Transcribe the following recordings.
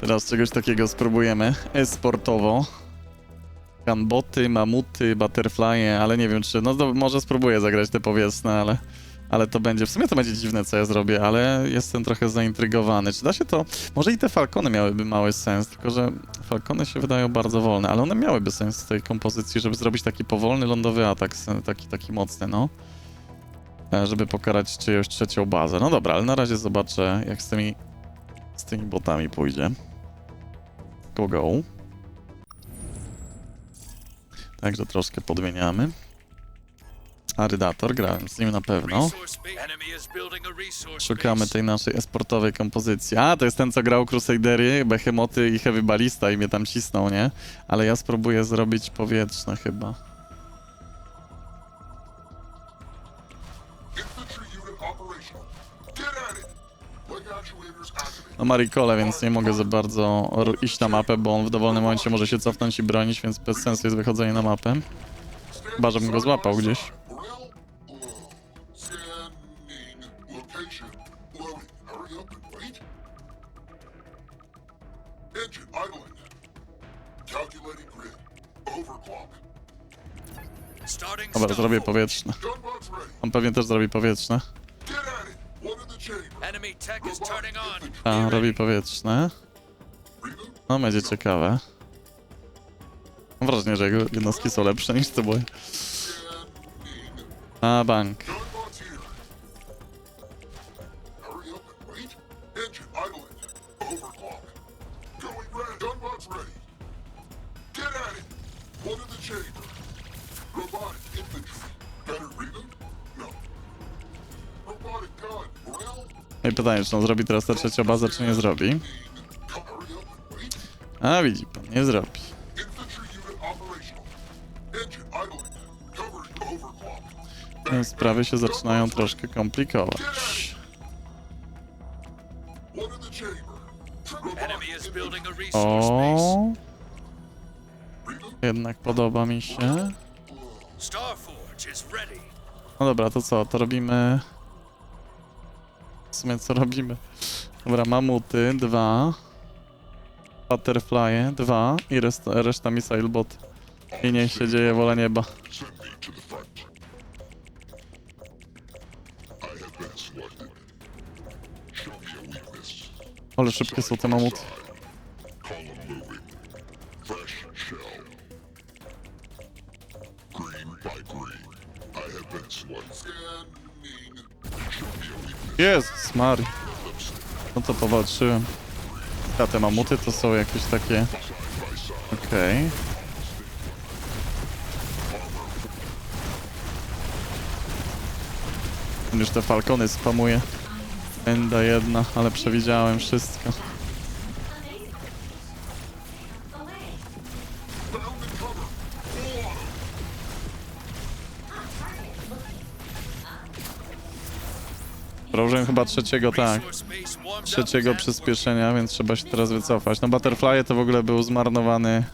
Teraz czegoś takiego spróbujemy. E-sportowo. Gunboty, mamuty, butterflye, ale nie wiem czy... No to może spróbuję zagrać te powietrzne, ale... Ale to będzie... W sumie to będzie dziwne, co ja zrobię, ale jestem trochę zaintrygowany. Czy da się to... Może i te falcony miałyby mały sens, tylko że falcony się wydają bardzo wolne, ale one miałyby sens w tej kompozycji, żeby zrobić taki powolny lądowy atak, taki, taki mocny, no. E, Żeby pokarać czyjąś trzecią bazę. No dobra, ale na razie zobaczę, jak z tymi... z tymi botami pójdzie. Go, go. Także troszkę podmieniamy. Arydator, grałem z nim na pewno. Szukamy tej naszej esportowej kompozycji. A, to jest ten, co grał Crusadery, Behemoty i Heavy Ballista i mnie tam cisnął, nie? Ale ja spróbuję zrobić powietrzne chyba. No Marikole, więc nie mogę za bardzo iść na mapę, bo on w dowolnym momencie może się cofnąć i bronić, więc bez sensu jest wychodzenie na mapę. Chyba, żebym go złapał gdzieś. Dobra, zrobię powietrzne. On pewnie też zrobi powietrzne. Turning on. A, robi powietrzne. No, będzie ciekawe. Mam wrażenie, że jego jednostki są lepsze niż te. A, bank. No i pytanie, czy on zrobi teraz tę trzecią bazę, czy nie zrobi. A, widzi pan, nie zrobi. Więc sprawy się zaczynają troszkę komplikować. O, jednak podoba mi się. No dobra, to co? To robimy... Sumie co robimy? Dobra, mamuty, dwa. Butterfly, dwa. I reszta, reszta missile bot. I niech się dzieje wola nieba. Ale szybkie są te mamuty. Column Mary. No to powalczyłem. A te mamuty to są jakieś takie... Okej. On Już te falcony spamuje. Enda jedna, ale przewidziałem wszystko. Prożyłem chyba trzeciego, tak. Trzeciego przyspieszenia, więc trzeba się teraz wycofać. No Butterfly to w ogóle był zmarnowany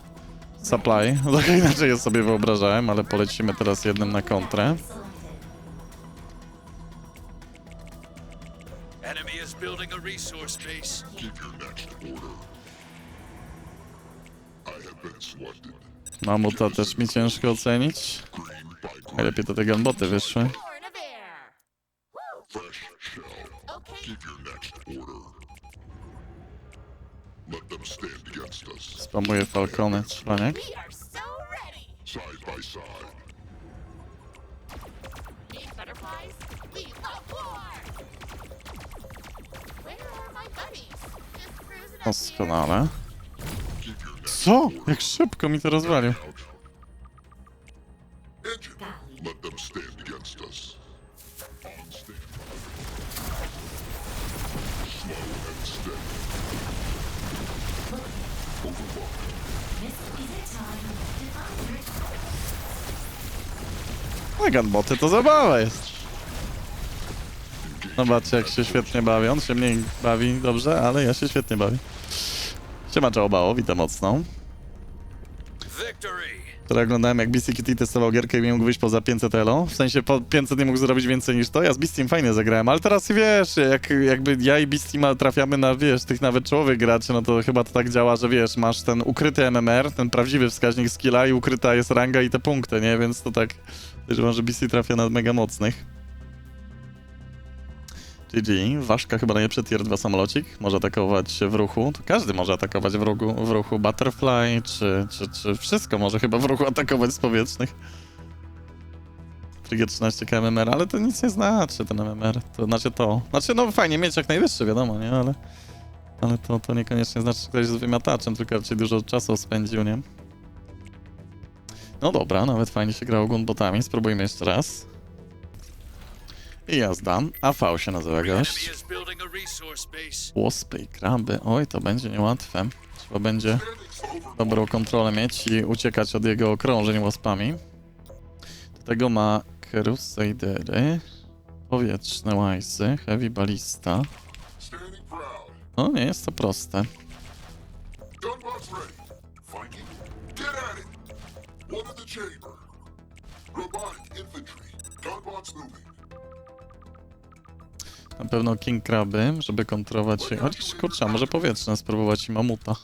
supply. Tak inaczej je sobie wyobrażałem, ale polecimy teraz jednym na kontrę. Mamuta też mi ciężko ocenić. Najlepiej to te gunboty wyszły. Cruising up here. Doskonale. Co? Jak szybko mi to rozwalił. Gunboty to zabawa jest. Zobaczcie jak się świetnie bawi. On się mniej bawi dobrze, ale ja się świetnie bawię. Siema Czołbało, witam mocno. Które oglądałem jak BCQT testował gierkę i nie mógł wyjść poza 500 elo. W sensie po 500 nie mógł zrobić więcej niż to. Ja z Beastim fajnie zagrałem, ale teraz wiesz, jak, jakby ja i Beastim trafiamy na, wiesz, tych nawet czołowych graczy, no to chyba to tak działa, że wiesz, masz ten ukryty MMR, ten prawdziwy wskaźnik skilla i ukryta jest ranga i te punkty, nie? Więc to tak, że że BC trafia na mega mocnych. GG, Waszka chyba najlepszy tier 2 samolocik, może atakować w ruchu, to każdy może atakować w, ruchu, w ruchu Butterfly, czy, czy, czy wszystko może chyba w ruchu atakować z powietrznych. Trigger 13 KMMR, ale to nic nie znaczy ten MMR, to znaczy to, znaczy no fajnie mieć jak najwyższy, wiadomo, nie, ale, ale to, to niekoniecznie znaczy, że ktoś jest wymiataczem, tylko raczej dużo czasu spędził, nie. No dobra, nawet fajnie się grało gunbotami, spróbujmy jeszcze raz. I jazda. AV się nazywa gość. Łospy i kraby. Oj, to będzie niełatwe. Trzeba będzie dobrą kontrolę mieć i uciekać od jego okrążeń łospami. Do tego ma Crusadery, powietrzne łajsy, heavy proud. No, nie jest to proste. One in the chamber. Robotic infantry. Gunbots moving. Na pewno King Kraby, żeby kontrolować się. Chociaż kurczę, a może powietrzne spróbować i mamuta.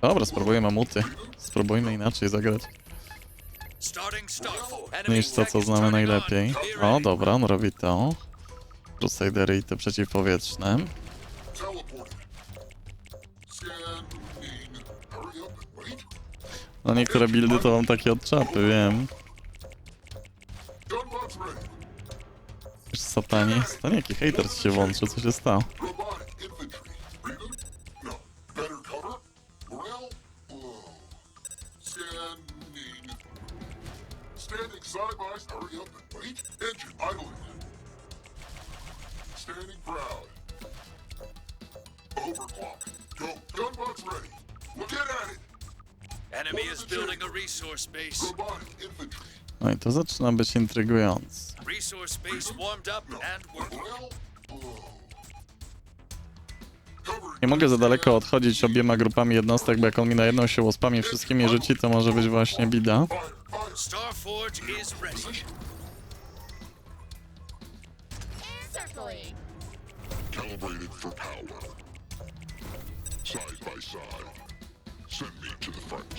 Dobra, spróbuję mamuty. Spróbujmy inaczej zagrać. Niż to, co znamy najlepiej. O, dobra, on robi to. Crusadery i te przeciwpowietrzne. No niektóre buildy to mam takie od czapy, wiem. Wiesz, Satanie. Satanie, jaki hater ci się włączył, co się stało? No i to zaczyna być intrygujące. Resource base warmed up and working. Nie mogę za daleko odchodzić obiema grupami jednostek, bo jak on mi na jedną się łospami wszystkimi rzuci, to może być właśnie bida. Starforge is ready. Calibrated for power. Side by side. Send me to the front.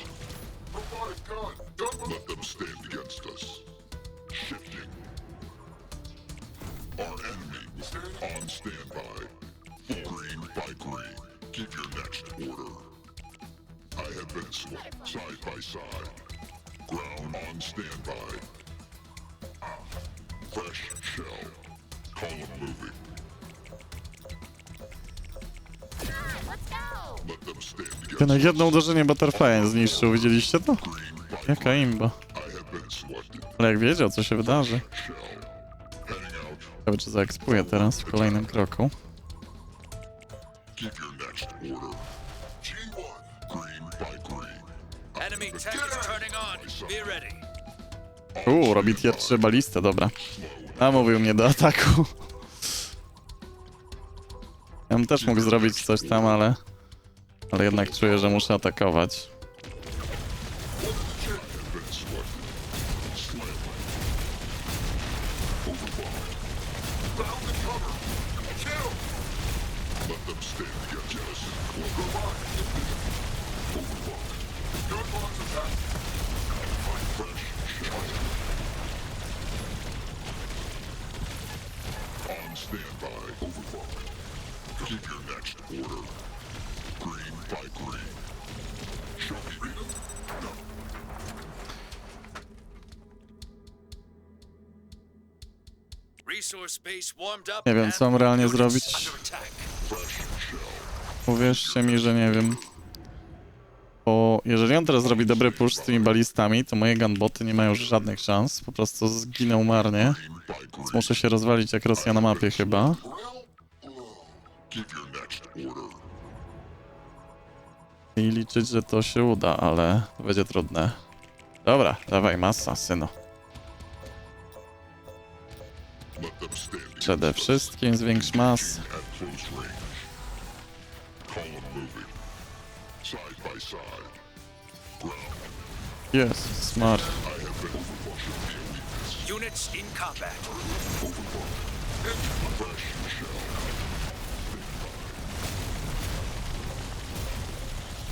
Let them stand against us. Shifting. Our enemy on standby. Green by green. Give your next order. I have been swapped side by side. Ground on standby. Fresh shell. Column moving. Against na us. jedno uderzenie Butterflyem zniszczył, widzieliście to? Jaka imba. Ale jak wiedział, co się wydarzy. Ciekawe, czy zaekspuje teraz w kolejnym kroku. Keep your next order. G1. Green by green. Enemy tech is turning on. Be ready. Uuu, robi tier 3 balistę, dobra. A mówił mnie do ataku. Bym też mógł zrobić coś tam, ale... Ale jednak czuję, że muszę atakować. Have been Keep your next order. Green by green. Show me freedom. No. Resource base warmed up. Nie wiem, co mam realnie zrobić. Uwierzcie mi, że nie wiem. Bo jeżeli on teraz zrobi dobry push z tymi balistami, to moje gunboty nie mają już żadnych szans. Po prostu zginą marnie. Green. Muszę się rozwalić jak Rosja na mapie chyba. I liczyć, że to się uda, ale to będzie trudne. Dobra, dawaj masa, synu. Against Przede wszystkim zwiększ mas. Jest, smart. Units in combat.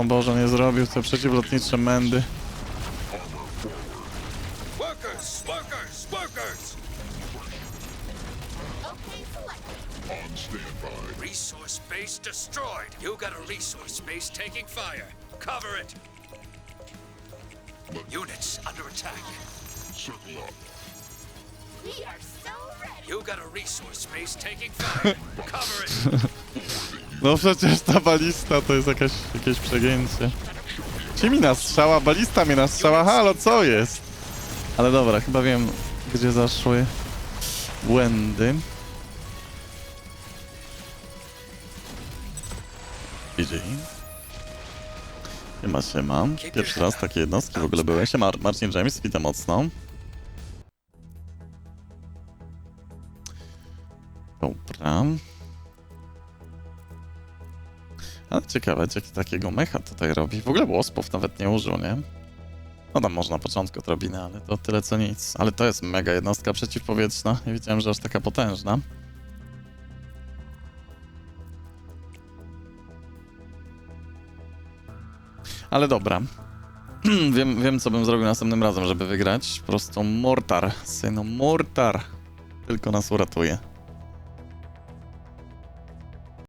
O Boże, nie zrobił te przeciwlotnicze mędy. Workers! Workers! Workers! Okay, selected. on standby. Resource base destroyed. You got a resource base taking fire. Cover it. Units under attack. Circle up. We are so ready. You got a resource base taking fire. Cover it. No przecież ta balista to jest jakaś, jakieś przegięcie. Ci mi nastrzała, balista mnie nastrzała, halo, co jest? Ale dobra, chyba wiem, gdzie zaszły błędy. GG. Siema, siema. Pierwszy raz takie jednostki w ogóle były. Siema, Marcin James, witam mocno. Ciekawe, jaki takiego mecha tutaj robi. W ogóle Łospow nawet nie użył, nie? No tam można na początku drobiny, ale to tyle co nic. Ale to jest mega jednostka przeciwpowietrzna. Nie wiedziałem, że aż taka potężna. Ale dobra. wiem, wiem, co bym zrobił następnym razem, żeby wygrać. Po prostu mortar. Synu, mortar. Tylko nas uratuje.